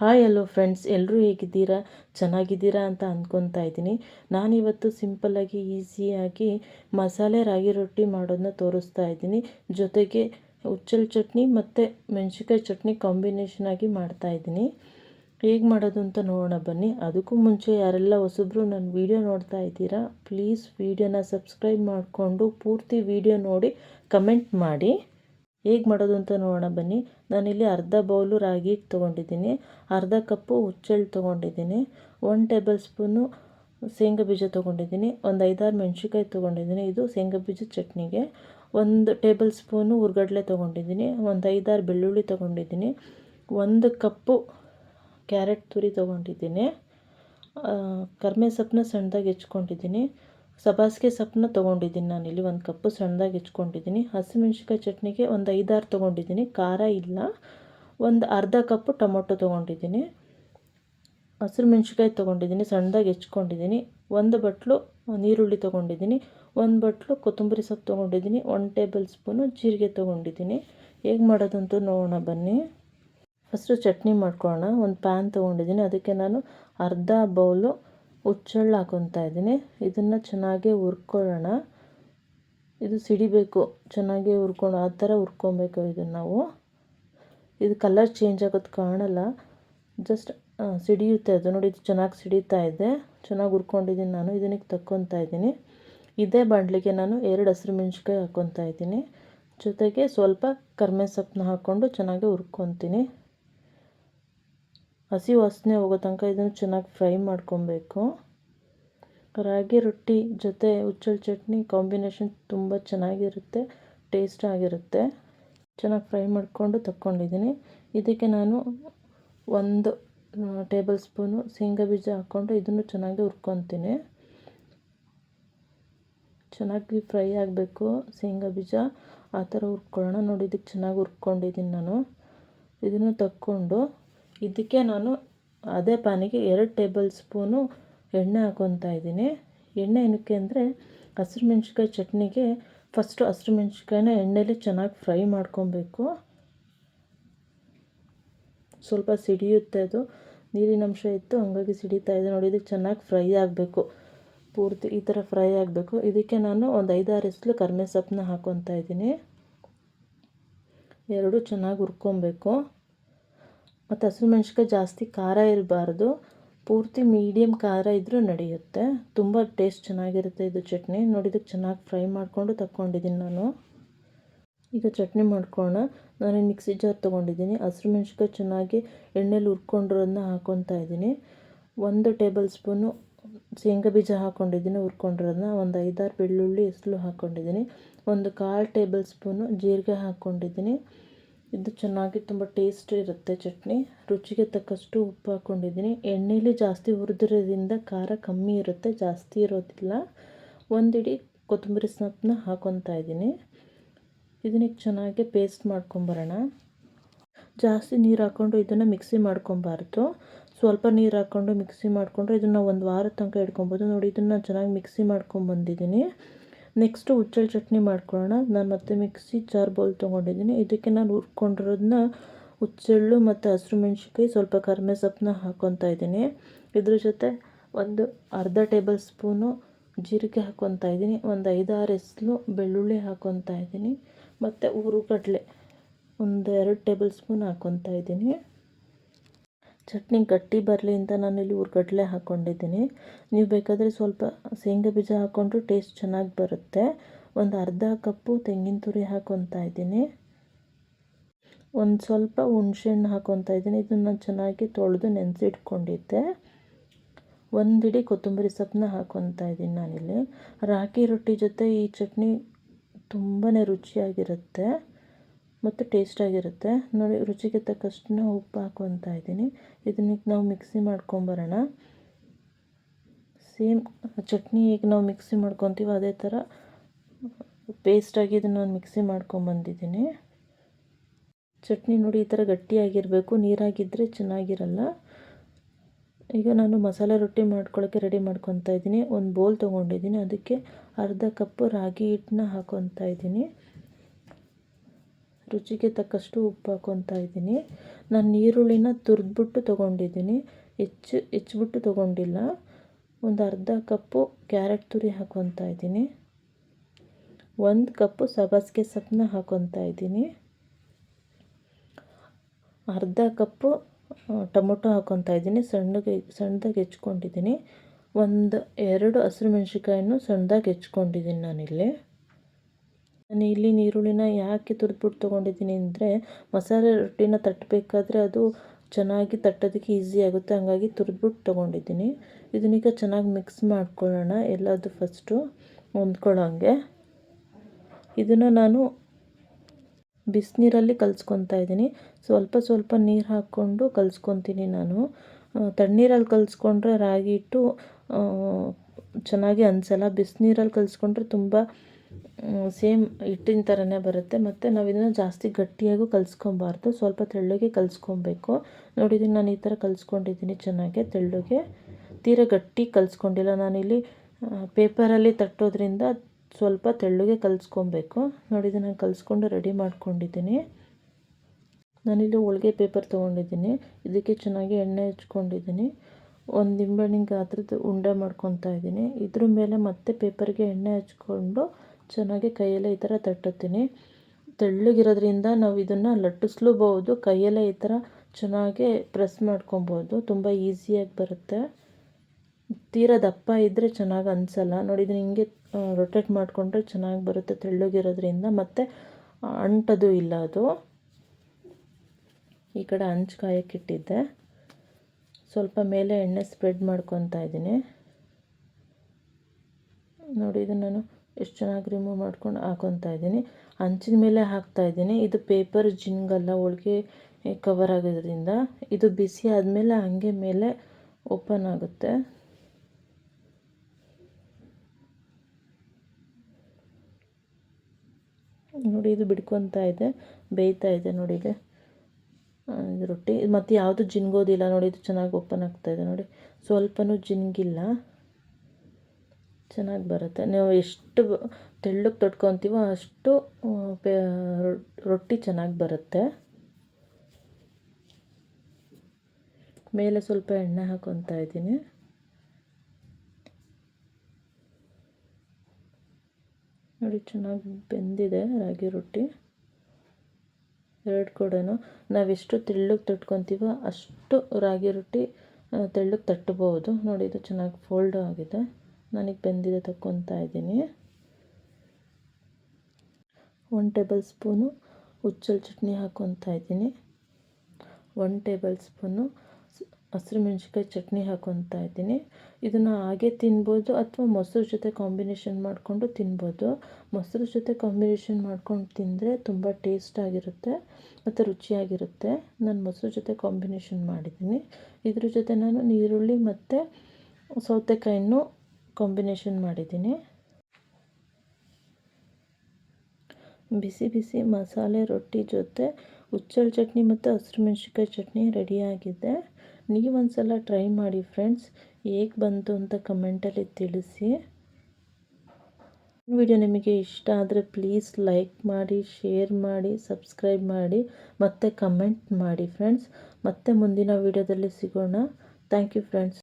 Hi hello friends ಎಲ್ಲರೂ ಹೇಗಿದ್ದೀರಾ? ಚೆನ್ನಾಗಿದ್ದೀರಾ ಅಂತ ಅಂದ್ಕೊತಾ ಇದ್ದೀನಿ. ನಾನಿವತ್ತು ಸಿಂಪಲ್ಲಾಗಿ ಈಸಿಯಾಗಿ ಮಸಾಲೆ ರಾಗಿ ರೊಟ್ಟಿ ಮಾಡೋದನ್ನ ತೋರಿಸ್ತಾ ಇದ್ದೀನಿ. ಜೊತೆಗೆ ಹುಚ್ಚಲ್ ಚಟ್ನಿ ಮತ್ತು ಮೆಣಸಿನ್ಕಾಯಿ ಚಟ್ನಿ ಕಾಂಬಿನೇಷನ್ ಆಗಿ ಮಾಡ್ತಾ ಇದ್ದೀನಿ. ಹೇಗೆ ಮಾಡೋದು ಅಂತ ನೋಡೋಣ ಬನ್ನಿ. ಅದಕ್ಕೂ ಮುಂಚೆ ಯಾರೆಲ್ಲ ಹೊಸಬ್ರು ನನ್ನ ವೀಡಿಯೋ ನೋಡ್ತಾ ಇದ್ದೀರಾ ಪ್ಲೀಸ್ ವೀಡಿಯೋನ ಸಬ್ಸ್ಕ್ರೈಬ್ ಮಾಡಿಕೊಂಡು ಪೂರ್ತಿ ವೀಡಿಯೋ ನೋಡಿ ಕಮೆಂಟ್ ಮಾಡಿ. ಹೇಗೆ ಮಾಡೋದು ಅಂತ ನೋಡೋಣ ಬನ್ನಿ. ನಾನಿಲ್ಲಿ ಅರ್ಧ ಬೌಲು ರಾಗಿ ತೊಗೊಂಡಿದ್ದೀನಿ. ಅರ್ಧ ಕಪ್ಪು ಹುಚ್ಚೆಳ್ಳು ತೊಗೊಂಡಿದ್ದೀನಿ. ಒನ್ ಟೇಬಲ್ ಸ್ಪೂನು ಶೇಂಗಾ ಬೀಜ ತೊಗೊಂಡಿದ್ದೀನಿ. ಒಂದು ಐದಾರು ಮೆಣಸಿನ್ಕಾಯಿ ತೊಗೊಂಡಿದ್ದೀನಿ. ಇದು ಶೇಂಗಾ ಬೀಜ ಚಟ್ನಿಗೆ. ಒಂದು ಟೇಬಲ್ ಸ್ಪೂನು ಹುರ್ಗಡ್ಲೆ ತೊಗೊಂಡಿದ್ದೀನಿ. ಒಂದು ಐದಾರು ಬೆಳ್ಳುಳ್ಳಿ ತೊಗೊಂಡಿದ್ದೀನಿ. ಒಂದು ಕಪ್ಪು ಕ್ಯಾರೆಟ್ ತುರಿ ತೊಗೊಂಡಿದ್ದೀನಿ. ಕರ್ಮೆ ಸೊಪ್ಪನ್ನ ಸಣ್ಣದಾಗಿ ಹೆಚ್ಕೊಂಡಿದ್ದೀನಿ. ಸಬ್ಬಾಸಿಗೆ ಸೊಪ್ಪನ್ನ ತೊಗೊಂಡಿದ್ದೀನಿ. ನಾನಿಲ್ಲಿ ಒಂದು ಕಪ್ಪು ಸಣ್ಣದಾಗಿ ಹೆಚ್ಕೊಂಡಿದ್ದೀನಿ. ಹಸಿಮೆಣ್ಸಿಕಾಯಿ ಚಟ್ನಿಗೆ ಒಂದು ಐದಾರು ತೊಗೊಂಡಿದ್ದೀನಿ. ಖಾರ ಇಲ್ಲ. ಒಂದು ಅರ್ಧ ಕಪ್ಪು ಟೊಮೊಟೊ ತೊಗೊಂಡಿದ್ದೀನಿ. ಹಸಿರು ಮೆಣ್ಸಿಕಾಯಿ ತೊಗೊಂಡಿದ್ದೀನಿ. ಸಣ್ಣದಾಗಿ ಹೆಚ್ಕೊಂಡಿದ್ದೀನಿ. ಒಂದು ಬಟ್ಲು ನೀರುಳ್ಳಿ ತೊಗೊಂಡಿದ್ದೀನಿ. ಒಂದು ಬಟ್ಲು ಕೊತ್ತಂಬರಿ ಸೊಪ್ಪು ತೊಗೊಂಡಿದ್ದೀನಿ. ಒಂದು ಟೇಬಲ್ ಸ್ಪೂನು ಜೀರಿಗೆ ತೊಗೊಂಡಿದ್ದೀನಿ. ಹೇಗೆ ಮಾಡೋದಂತೂ ನೋಡೋಣ, ಬನ್ನಿ. ಫಸ್ಟು ಚಟ್ನಿ ಮಾಡ್ಕೊಳ್ಳೋಣ. ಒಂದು ಪ್ಯಾನ್ ತೊಗೊಂಡಿದ್ದೀನಿ. ಅದಕ್ಕೆ ನಾನು ಅರ್ಧ ಬೌಲು ಹುಚ್ಚೆಳ್ಳು ಹಾಕೊತಾ ಇದ್ದೀನಿ ಇದನ್ನು ಚೆನ್ನಾಗಿ ಹುರ್ಕೊಳ್ಳೋಣ. ಇದು ಸಿಡಿಬೇಕು. ಚೆನ್ನಾಗಿ ಹುರ್ಕೊಂಡು ಆ ಥರ ಹುರ್ಕೊಬೇಕು ಇದನ್ನು ನಾವು. ಇದು ಕಲರ್ ಚೇಂಜ್ ಆಗೋದು ಕಾಣಲ್ಲ ಜಸ್ಟ್ ಸಿಡಿಯುತ್ತೆ ಅದು. ನೋಡಿ, ಇದು ಚೆನ್ನಾಗಿ ಸಿಡಿತಾ ಇದೆ. ಚೆನ್ನಾಗಿ ಹುರ್ಕೊಂಡಿದ್ದೀನಿ ನಾನು. ಇದನ್ನಿಗೆ ತಕ್ಕೊತಾ ಇದ್ದೀನಿ ಇದೇ ಬಾಂಡ್ಲಿಗೆ ನಾನು ಎರಡು ಹಸಿರು ಮೆಣ್ಸಿನ್ಕಾಯಿ ಹಾಕ್ಕೊತಾ ಇದ್ದೀನಿ ಜೊತೆಗೆ ಸ್ವಲ್ಪ ಕರ್ಮೆ ಸೊಪ್ಪನ್ನ ಹಾಕ್ಕೊಂಡು ಚೆನ್ನಾಗಿ ಹುರ್ಕೊತೀನಿ. ಹಸಿ ವಾಸನೆ ಹೋಗೋ ತನಕ ಇದನ್ನು ಚೆನ್ನಾಗಿ ಫ್ರೈ ಮಾಡ್ಕೊಬೇಕು. ರಾಗಿ ರೊಟ್ಟಿ ಜೊತೆ ಹುಚ್ಚಳ ಚಟ್ನಿ ಕಾಂಬಿನೇಷನ್ ತುಂಬ ಚೆನ್ನಾಗಿರುತ್ತೆ, ಟೇಸ್ಟ್ ಆಗಿರುತ್ತೆ. ಚೆನ್ನಾಗಿ ಫ್ರೈ ಮಾಡಿಕೊಂಡು ತಕ್ಕೊಂಡಿದ್ದೀನಿ. ಇದಕ್ಕೆ ನಾನು ಒಂದು ಟೇಬಲ್ ಸ್ಪೂನು ಶೇಂಗಾ ಬೀಜ ಹಾಕ್ಕೊಂಡು ಇದನ್ನು ಚೆನ್ನಾಗಿ ಹುರ್ಕೊತೀನಿ. ಚೆನ್ನಾಗಿ ಫ್ರೈ ಆಗಬೇಕು ಶೇಂಗಾ ಬೀಜ. ಆ ಥರ ಹುರ್ಕೊಳ್ಳೋಣ. ನೋಡಿ, ಇದಕ್ಕೆ ಚೆನ್ನಾಗಿ ಹುರ್ಕೊಂಡಿದ್ದೀನಿ ನಾನು. ಇದನ್ನು ತಕ್ಕೊಂಡು ಇದಕ್ಕೆ ನಾನು ಅದೇ ಪಾನಿಗೆ ಎರಡು ಟೇಬಲ್ ಸ್ಪೂನು ಎಣ್ಣೆ ಹಾಕ್ಕೊತಾ ಇದ್ದೀನಿ. ಎಣ್ಣೆ ಏನಕ್ಕೆ ಅಂದರೆ ಹಸಿರು ಮೆಣ್ಸಿನ್ಕಾಯಿ ಚಟ್ನಿಗೆ ಫಸ್ಟು ಹಸಿರು ಮೆಣಸಿನ್ಕಾಯಿನ ಎಣ್ಣೆಲಿ ಚೆನ್ನಾಗಿ ಫ್ರೈ ಮಾಡ್ಕೊಬೇಕು. ಸ್ವಲ್ಪ ಸಿಡಿಯುತ್ತೆ ಅದು. ನೀರಿನ ಅಂಶ ಇತ್ತು, ಹಾಗಾಗಿ ಸಿಡಿತಾ ಇದೆ. ನೋಡಿ, ಇದಕ್ಕೆ ಚೆನ್ನಾಗಿ ಫ್ರೈ ಆಗಬೇಕು. ಪೂರ್ತಿ ಈ ಥರ ಫ್ರೈ ಆಗಬೇಕು. ಇದಕ್ಕೆ ನಾನು ಒಂದು ಐದಾರು ಎಸ್ಲು ಕರ್ಮೆ ಸೊಪ್ಪನ್ನ ಹಾಕ್ಕೊತಾ ಇದ್ದೀನಿ. ಎರಡು ಚೆನ್ನಾಗಿ ಹುರ್ಕೊಬೇಕು. ಮತ್ತು ಹಸಿರು ಮೆಣ್ಸಿನ್ಕಾಯಿ ಜಾಸ್ತಿ ಖಾರ ಇರಬಾರ್ದು. ಪೂರ್ತಿ ಮೀಡಿಯಮ್ ಖಾರ ಇದ್ದರೂ ನಡೆಯುತ್ತೆ. ತುಂಬ ಟೇಸ್ಟ್ ಚೆನ್ನಾಗಿರುತ್ತೆ ಇದು ಚಟ್ನಿ. ನೋಡಿದಕ್ಕೆ ಚೆನ್ನಾಗಿ ಫ್ರೈ ಮಾಡಿಕೊಂಡು ತಕ್ಕೊಂಡಿದ್ದೀನಿ ನಾನು. ಈಗ ಚಟ್ನಿ ಮಾಡ್ಕೊಳ್ಳೋಣ. ನಾನು ಮಿಕ್ಸಿ ಜಾರ್ ತೊಗೊಂಡಿದ್ದೀನಿ. ಹಸಿರು ಮೆಣ್ಸಿನ್ಕಾಯಿ ಚೆನ್ನಾಗಿ ಎಣ್ಣೆಲಿ ಹುರ್ಕೊಂಡಿರೋದನ್ನ ಹಾಕ್ಕೊತಾ ಇದ್ದೀನಿ. ಒಂದು ಟೇಬಲ್ ಸ್ಪೂನು ಶೇಂಗಾ ಬೀಜ ಹಾಕ್ಕೊಂಡಿದ್ದೀನಿ ಹುರ್ಕೊಂಡಿರೋದನ್ನ ಒಂದು ಐದಾರು ಬೆಳ್ಳುಳ್ಳಿ, ಹೆಸರು ಹಾಕ್ಕೊಂಡಿದ್ದೀನಿ ಒಂದು ಕಾಲು ಟೇಬಲ್ ಸ್ಪೂನು ಜೀರಿಗೆ ಹಾಕ್ಕೊಂಡಿದ್ದೀನಿ ಇದು ಚೆನ್ನಾಗಿ ತುಂಬ ಟೇಸ್ಟ್ ಇರುತ್ತೆ ಚಟ್ನಿ. ರುಚಿಗೆ ತಕ್ಕಷ್ಟು ಉಪ್ಪು ಹಾಕ್ಕೊಂಡಿದ್ದೀನಿ ಎಣ್ಣೆಲಿ ಜಾಸ್ತಿ ಹುರಿದಿರೋದ್ರಿಂದ ಖಾರ ಕಮ್ಮಿ ಇರುತ್ತೆ, ಜಾಸ್ತಿ ಇರೋದಿಲ್ಲ. ಒಂದಿಡಿ ಕೊತ್ತಂಬರಿ ಸೊಪ್ಪನ್ನ ಹಾಕೊತಾ ಇದ್ದೀನಿ. ಇದನ್ನ ಚೆನ್ನಾಗಿ ಪೇಸ್ಟ್ ಮಾಡ್ಕೊಂಬರೋಣ. ಜಾಸ್ತಿ ನೀರು ಹಾಕ್ಕೊಂಡು ಇದನ್ನು ಮಿಕ್ಸಿ ಮಾಡ್ಕೊಬಾರ್ದು. ಸ್ವಲ್ಪ ನೀರು ಹಾಕ್ಕೊಂಡು ಮಿಕ್ಸಿ ಮಾಡಿಕೊಂಡ್ರೆ ಇದನ್ನು ಒಂದು ವಾರದ ತನಕ ಇಟ್ಕೊಬೋದು. ನೋಡಿ, ಇದನ್ನು ಚೆನ್ನಾಗಿ ಮಿಕ್ಸಿ ಮಾಡ್ಕೊಂಬಂದಿದ್ದೀನಿ. ನೆಕ್ಸ್ಟು ಹುಚ್ಚಳ ಚಟ್ನಿ ಮಾಡ್ಕೊಳ್ಳೋಣ. ನಾನು ಮತ್ತೆ ಮಿಕ್ಸಿ ಜಾರ್ ಬೌಲ್ ತೊಗೊಂಡಿದ್ದೀನಿ. ಇದಕ್ಕೆ ನಾನು ಹುರ್ಕೊಂಡಿರೋದನ್ನ ಹುಚ್ಚೆಳ್ಳು ಮತ್ತು ಹಸಿರು ಮೆಣ್ಸಿನ್ಕಾಯಿ, ಸ್ವಲ್ಪ ಕರ್ಮೆ ಸೊಪ್ಪನ್ನ ಹಾಕ್ಕೊತಾ ಇದ್ದೀನಿ. ಇದ್ರ ಜೊತೆ ಒಂದು ಅರ್ಧ ಟೇಬಲ್ ಸ್ಪೂನು ಜೀರಿಗೆ ಹಾಕ್ಕೊತಾ ಇದ್ದೀನಿ. ಒಂದು ಐದಾರು ಎಸ್ಲು ಬೆಳ್ಳುಳ್ಳಿ ಹಾಕ್ಕೊತಾ ಇದ್ದೀನಿ. ಮತ್ತು ಹುರುಗಡ್ಲೆ ಒಂದು ಎರಡು ಟೇಬಲ್ ಸ್ಪೂನ್ ಹಾಕ್ಕೊತಾ ಇದ್ದೀನಿ. ಚಟ್ನಿ ಗಟ್ಟಿ ಬರಲಿ ಅಂತ ನಾನಿಲ್ಲಿ ಹುರ್ಗಡ್ಲೆ ಹಾಕ್ಕೊಂಡಿದ್ದೀನಿ ನೀವು ಬೇಕಾದರೆ ಸ್ವಲ್ಪ ಶೇಂಗಾ ಬೀಜ ಹಾಕ್ಕೊಂಡ್ರೂ ಟೇಸ್ಟ್ ಚೆನ್ನಾಗಿ ಬರುತ್ತೆ. ಒಂದು ಅರ್ಧ ಕಪ್ಪು ತೆಂಗಿನ ತುರಿ ಹಾಕ್ಕೊತಾ ಇದ್ದೀನಿ. ಒಂದು ಸ್ವಲ್ಪ ಹುಣ್ಸೆಹಣ್ಣು ಹಾಕ್ಕೊತಾ ಇದ್ದೀನಿ. ಇದನ್ನು ಚೆನ್ನಾಗಿ ತೊಳೆದು ನೆನೆಸಿಟ್ಕೊಂಡಿದ್ದೆ. ಒಂದಿಡಿ ಕೊತ್ತಂಬರಿ ಸೊಪ್ಪನ್ನ ಹಾಕ್ಕೊತಾ ಇದ್ದೀನಿ ನಾನಿಲ್ಲಿ. ರಾಗಿ ರೊಟ್ಟಿ ಜೊತೆ ಈ ಚಟ್ನಿ ತುಂಬಾ ರುಚಿಯಾಗಿರುತ್ತೆ. ಮತ್ತು ಟೇಸ್ಟಾಗಿರುತ್ತೆ ನೋಡಿ, ರುಚಿಗೆ ತಕ್ಕಷ್ಟು ಉಪ್ಪು ಹಾಕ್ಕೊತಾ ಇದ್ದೀನಿ. ಇದನ್ನ ನಾವು ಮಿಕ್ಸಿ ಮಾಡ್ಕೊಂಬರೋಣ. ಸೇಮ್ ಚಟ್ನಿ ಈಗ ನಾವು ಮಿಕ್ಸಿ ಮಾಡ್ಕೊತೀವಿ ಅದೇ ಥರ ಪೇಸ್ಟಾಗಿ ಇದನ್ನು ನಾನು ಮಿಕ್ಸಿ ಮಾಡ್ಕೊಂಬಂದಿದ್ದೀನಿ. ಚಟ್ನಿ ನೋಡಿ, ಈ ಥರ ಗಟ್ಟಿಯಾಗಿರಬೇಕು. ನೀರಾಗಿದ್ದರೆ ಚೆನ್ನಾಗಿರಲ್ಲ. ಈಗ ನಾನು ಮಸಾಲೆ ರೊಟ್ಟಿ ಮಾಡ್ಕೊಳ್ಳೋಕ್ಕೆ ರೆಡಿ ಮಾಡ್ಕೊತಾ ಇದ್ದೀನಿ. ಒಂದು ಬೌಲ್ ತೊಗೊಂಡಿದ್ದೀನಿ. ಅದಕ್ಕೆ ಅರ್ಧ ಕಪ್ ರಾಗಿ ಹಿಟ್ಟನ್ನ ಹಾಕೊತಾ ಇದ್ದೀನಿ. ರುಚಿಗೆ ತಕ್ಕಷ್ಟು ಉಪ್ಪು ಹಾಕ್ಕೊತಾ ಇದ್ದೀನಿ. ನಾನು ಈರುಳ್ಳಿನ ತುರಿದ್ಬಿಟ್ಟು ತೊಗೊಂಡಿದ್ದೀನಿ. ಹೆಚ್ಚು, ಹೆಚ್ಚಿಬಿಟ್ಟು ತೊಗೊಂಡಿಲ್ಲ. ಒಂದು ಅರ್ಧ ಕಪ್ಪು ಕ್ಯಾರೆಟ್ ತುರಿ ಹಾಕ್ಕೊತಾ ಇದ್ದೀನಿ. ಒಂದು ಕಪ್ಪು ಸಬ್ಬಸಿಗೆ ಸೊಪ್ಪನ್ನ ಹಾಕ್ಕೊತಾ ಇದ್ದೀನಿ. ಅರ್ಧ ಕಪ್ಪು ಟೊಮೊಟೊ ಹಾಕ್ಕೊತಾ ಇದ್ದೀನಿ. ಸಣ್ಣಗೆ, ಸಣ್ಣದಾಗಿ ಹೆಚ್ಕೊಂಡಿದ್ದೀನಿ. ಒಂದು, ಎರಡು ಹಸಿರು ಮೆಣಸಿನ್ಕಾಯನ್ನು ಸಣ್ಣದಾಗಿ ಹೆಚ್ಕೊಂಡಿದ್ದೀನಿ ನಾನಿಲ್ಲಿ. ನಾನು ಇಲ್ಲಿ ಈರುಳ್ಳಿನ ಯಾಕೆ ತುರಿದ್ಬಿಟ್ಟು ತೊಗೊಂಡಿದ್ದೀನಿ ಅಂದರೆ ಮಸಾಲೆ ರೊಟ್ಟಿನ ತಟ್ಟಬೇಕಾದ್ರೆ ಅದು ಚೆನ್ನಾಗಿ ತಟ್ಟೋದಕ್ಕೆ ಈಸಿ ಆಗುತ್ತೆ. ಹಾಗಾಗಿ ತುರಿದ್ಬಿಟ್ಟು ತೊಗೊಂಡಿದ್ದೀನಿ. ಇದನ್ನೀಗ ಚೆನ್ನಾಗಿ ಮಿಕ್ಸ್ ಮಾಡ್ಕೊಳ್ಳೋಣ. ಎಲ್ಲದು ಫಸ್ಟು ಹೊಂದ್ಕೊಳ್ಳೋಂಗೆ. ಇದನ್ನು ನಾನು ಬಿಸಿನೀರಲ್ಲಿ ಕಲಿಸ್ಕೊತಾ ಇದ್ದೀನಿ. ಸ್ವಲ್ಪ ಸ್ವಲ್ಪ ನೀರು ಹಾಕ್ಕೊಂಡು ಕಲಿಸ್ಕೊತೀನಿ ನಾನು. ತಣ್ಣೀರಲ್ಲಿ ಕಲಿಸ್ಕೊಂಡ್ರೆ ರಾಗಿ ಹಿಟ್ಟು ಚೆನ್ನಾಗಿ ಅನಿಸಲ್ಲ. ಬಿಸಿನೀರಲ್ಲಿ ಕಲಿಸ್ಕೊಂಡ್ರೆ ತುಂಬ ಸೇಮ್ ಹಿಟ್ಟಿನ ಥರನೇ ಬರುತ್ತೆ. ಮತ್ತು ನಾವು ಇದನ್ನು ಜಾಸ್ತಿ ಗಟ್ಟಿಯಾಗೂ ಕಲಿಸ್ಕೊಬಾರ್ದು. ಸ್ವಲ್ಪ ತೆಳ್ಳಗೆ ಕಲಿಸ್ಕೊಬೇಕು. ನೋಡಿದ್ದೀನಿ ನಾನು ಈ ಥರ ಕಲಿಸ್ಕೊಂಡಿದ್ದೀನಿ ಚೆನ್ನಾಗೆ ತೆಳ್ಳಗೆ. ತೀರ ಗಟ್ಟಿ ಕಲಿಸ್ಕೊಂಡಿಲ್ಲ. ನಾನಿಲ್ಲಿ ಪೇಪರಲ್ಲಿ ತಟ್ಟೋದ್ರಿಂದ ಸ್ವಲ್ಪ ತೆಳ್ಳಗೆ ಕಲಿಸ್ಕೊಬೇಕು. ನೋಡಿದ್ದೀನಿ ನಾನು ಕಲಿಸ್ಕೊಂಡು ರೆಡಿ ಮಾಡ್ಕೊಂಡಿದ್ದೀನಿ. ನಾನಿಲ್ಲಿ ಹೋಳಿಗೆ ಪೇಪರ್ ತೊಗೊಂಡಿದ್ದೀನಿ. ಇದಕ್ಕೆ ಚೆನ್ನಾಗಿ ಎಣ್ಣೆ ಹಚ್ಕೊಂಡಿದ್ದೀನಿ. ಒಂದು ನಿಂಬೆಹಣ್ಣಿಗೆ ಗಾತ್ರದ ಉಂಡೆ ಮಾಡ್ಕೊತಾ ಇದ್ದೀನಿ. ಇದ್ರ ಮೇಲೆ ಮತ್ತೆ ಪೇಪರ್ಗೆ ಎಣ್ಣೆ ಹಚ್ಕೊಂಡು ಚೆನ್ನಾಗಿ ಕೈಯಲ್ಲೇ ಈ ಥರ ತಟ್ಟುತ್ತೀನಿ. ತೆಳ್ಳಗಿರೋದ್ರಿಂದ ನಾವು ಇದನ್ನು ಲಟ್ಟಿಸ್ಲೂಬಹುದು. ಕೈಯಲ್ಲೇ ಈ ಥರ ಚೆನ್ನಾಗಿ ಪ್ರೆಸ್ ಮಾಡ್ಕೊಬೋದು. ತುಂಬ ಈಸಿಯಾಗಿ ಬರುತ್ತೆ. ತೀರಾ ದಪ್ಪ ಇದ್ದರೆ ಚೆನ್ನಾಗಿ ಅನಿಸಲ್ಲ. ನೋಡಿ, ಇದನ್ನ ಹಿಂಗೆ ರೊಟೇಟ್ ಮಾಡಿಕೊಂಡ್ರೆ ಚೆನ್ನಾಗಿ ಬರುತ್ತೆ ತೆಳ್ಳಗಿರೋದ್ರಿಂದ. ಮತ್ತು ಅಂಟೋದು ಇಲ್ಲ ಅದು. ಈ ಕಡೆ ಹಂಚು ಕಾಯಕ್ಕಿಟ್ಟಿದ್ದೆ ಸ್ವಲ್ಪ ಮೇಲೆ ಎಣ್ಣೆ ಸ್ಪ್ರೆಡ್ ಮಾಡ್ಕೊತಾ ಇದ್ದೀನಿ. ನೋಡಿ, ಇದನ್ನ ನಾನು ಎಷ್ಟು ಚೆನ್ನಾಗಿ ರಿಮೂವ್ ಮಾಡ್ಕೊಂಡು ಹಾಕೊತಾ ಇದ್ದೀನಿ. ಹಂಚಿನ ಮೇಲೆ ಹಾಕ್ತಾ ಇದ್ದೀನಿ. ಇದು ಪೇಪರ್ ಜಿಂಗಲ್ಲ ಒಳಗೆ ಕವರ್ ಆಗೋದ್ರಿಂದ. ಇದು ಬಿಸಿ ಆದಮೇಲೆ ಹಂಗೆ ಮೇಲೆ ಓಪನ್ ಆಗುತ್ತೆ. ನೋಡಿ, ಇದು ಬಿಡ್ಕೊತಾ ಇದೆ. ಬೇಯ್ತಾ ಇದೆ ನೋಡಿ ಇದು ರೊಟ್ಟಿ. ಮತ್ತು ಯಾವುದು ಜಿನ್ಗೋದಿಲ್ಲ ನೋಡಿ, ಇದು ಚೆನ್ನಾಗಿ ಓಪನ್ ಆಗ್ತಾಯಿದೆ ನೋಡಿ. ಸ್ವಲ್ಪನೂ ಜಿನ್ಗಿಲ್ಲ. ಚೆನ್ನಾಗಿ ಬರುತ್ತೆ. ನೀವು ಎಷ್ಟು ತೆಳ್ಳಗೆ ತೊಟ್ಕೊತೀವೋ ಅಷ್ಟು ರೊಟ್ಟಿ ಚೆನ್ನಾಗಿ ಬರುತ್ತೆ. ಮೇಲೆ ಸ್ವಲ್ಪ ಎಣ್ಣೆ ಹಾಕೊತಾ ಇದ್ದೀನಿ. ನೋಡಿ, ಚೆನ್ನಾಗಿ ಬೆಂದಿದೆ ರಾಗಿ ರೊಟ್ಟಿ. ಎರಡು ಕೂಡ ನಾವೆಷ್ಟು ತೆಳ್ಳಗೆ ತಟ್ಕೊತೀವೋ ಅಷ್ಟು ರಾಗಿ ರೊಟ್ಟಿ ತೆಳ್ಳಗೆ ತಟ್ಟಬಹುದು. ನೋಡಿ, ಇದು ಚೆನ್ನಾಗಿ ಫೋಲ್ಡ್ ಆಗಿದೆ. ನನಗೆ ಬೆಂದಿದೆ ತಕ್ಕೊತಾ ಇದ್ದೀನಿ. ಒನ್ ಟೇಬಲ್ ಸ್ಪೂನು ಹುಚ್ಚಲ್ ಚಟ್ನಿ ಹಾಕ್ಕೊತಾ ಇದ್ದೀನಿ. ಒನ್ ಟೇಬಲ್ ಸ್ಪೂನು ಹಸಿರು ಮೆಣಸಿನಕಾಯಿ ಚಟ್ನಿ ಹಾಕ್ಕೊತಾ ಇದ್ದೀನಿ. ಇದನ್ನು ಹಾಗೆ ತಿನ್ಬೋದು ಅಥವಾ ಮೊಸರು ಜೊತೆ ಕಾಂಬಿನೇಷನ್ ಮಾಡಿಕೊಂಡು ತಿನ್ಬೋದು. ಮೊಸರು ಜೊತೆ ಕಾಂಬಿನೇಷನ್ ಮಾಡ್ಕೊಂಡು ತಿಂದರೆ ತುಂಬ ಟೇಸ್ಟಾಗಿರುತ್ತೆ ಮತ್ತು ರುಚಿಯಾಗಿರುತ್ತೆ. ನಾನು ಮೊಸರು ಜೊತೆ ಕಾಂಬಿನೇಷನ್ ಮಾಡಿದ್ದೀನಿ. ಇದ್ರ ಜೊತೆ ನಾನು ಈರುಳ್ಳಿ ಮತ್ತು ಸೌತೆಕಾಯಿನೂ ಕಾಂಬಿನೇಷನ್ ಮಾಡಿದ್ದೀನಿ. ಬಿಸಿ ಬಿಸಿ ಮಸಾಲೆ ರೊಟ್ಟಿ ಜೊತೆ ಹುಚ್ಚಳ ಚಟ್ನಿ ಮತ್ತು ಹಸಿರು ಮೆಣ್ಸಿನ್ಕಾಯಿ ಚಟ್ನಿ ರೆಡಿಯಾಗಿದೆ ನೀವೊಂದು ಸಲ ಟ್ರೈ ಮಾಡಿ ಫ್ರೆಂಡ್ಸ್ ಹೇಗೆ ಬಂತು ಅಂತ ಕಮೆಂಟಲ್ಲಿ ತಿಳಿಸಿ. ವಿಡಿಯೋ ನಿಮಗೆ ಇಷ್ಟ ಆದರೆ ಪ್ಲೀಸ್ ಲೈಕ್ ಮಾಡಿ ಶೇರ್ ಮಾಡಿ ಸಬ್ಸ್ಕ್ರೈಬ್ ಮಾಡಿ, ಮತ್ತು ಕಮೆಂಟ್ ಮಾಡಿ ಫ್ರೆಂಡ್ಸ್ ಮತ್ತೆ ಮುಂದಿನ ವಿಡಿಯೋದಲ್ಲಿ ಸಿಗೋಣ. Thank you friends